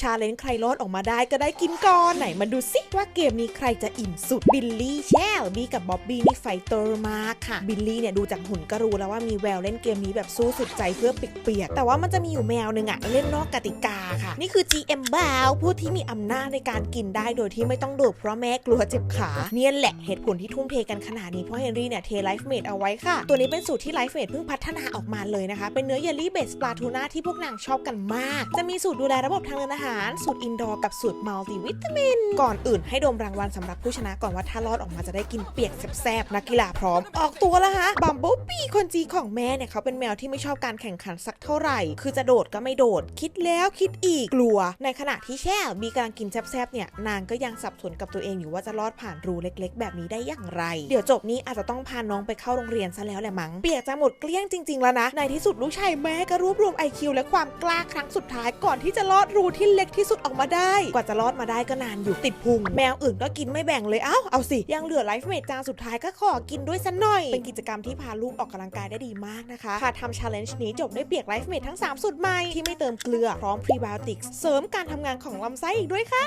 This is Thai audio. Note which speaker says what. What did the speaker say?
Speaker 1: ชาเลนจ์ใครรอดออกมาได้ก็ได้กินก่อนไหนมาดูสิว่าเกมนี้ใครจะอิ่มสุดบิลลี่แช่บีกับบ๊อบบี้นี่ไฟเตอร์มากค่ะบิลลี่เนี่ยดูจากหุ่นก็รู้แล้วว่ามีแววเล่นเกมนี้แบบสู้สุดใจเพื่อเปียกๆแต่ว่ามันจะมีอยู่แมวหนึ่งอะเล่นนอกกติกาค่ะ นี่คือ GM บาวผู้ที่มีอำนาจในการกินได้โดยที่ไม่ต้องโดดเพราะแม่กลัวเจ็บขาเนี่ยแหละเหตุผลที่ทุ่มเทกันขนาดนี้เพราะเฮนรี่เนี่ยเทไลฟ์เมดเอาไว้ค่ะ ตัวนี้เป็นสูตรที่ไลฟ์เมดเพิ่งพัฒนาออกมาเลยนะคะ เป็นเนื้อเยลลี่เบสปลาทูน่าที่พวกนางชอบกันมาก จะมีสูตรดูแลระบบทางเดินอาหารสูตรอินดอร์กับสูตรมัลติวิตามิน ก่อนอื่นให้ดมรางวัลสำหรับผู้ชนะก่อนว่าถ้ารอดออกมาจะได้กินเปียกแซ่บๆนักกีฬาพร้อม ออกตัวแล้วฮะบัมบู คนจีของแม่เนี่ยเขาเป็นแมวที่ไม่ชอบการแข่งขันสักเท่าไหร่ คือจะโดดก็ไม่โดด คิดแล้วคิดอีกกลัว ในขณะที่แช่บีกำลังกินแซบๆเนี่ยนางก็ยังสับสนกับตัวเองอยู่ว่าจะรอดผ่านรูเล็ก ๆ แบบนี้ได้อย่างไร เดี๋ยวจบนี้อาจจะต้องพาน้องไปเข้าโรงเรียนซะแล้วแหละมั้งเปียกจะหมดเกลี้ยงจริงๆแล้วนะ ในที่สุดลูกชายแม่ก็รวบรวม IQ และความกล้าครั้งสุดท้ายก่อนที่จะรอดรูที่เล็กที่สุดออกมาได้ กว่าจะรอดมาได้ก็นานอยู่ติดพุง แมวอื่นก็กินไม่แบ่งเลยเอ้าเอาสิยังเหลือไลฟ์เมดจานสุดท้ายก็ขอกินด้วยสักหน่อยเป็นกิจกรรมที่พาลูกออกกำลังกายได้ดีมากนะคะพาทำชาเลนจ์นี้จบด้วยเปียกไลฟ์เมดทั้งสามสูตรใหม่ ที่ไม่เติมเกลือพร้อมพรีไบโอติกส์เสริมการทำงานของลำไส้อีกด้วยค่ะ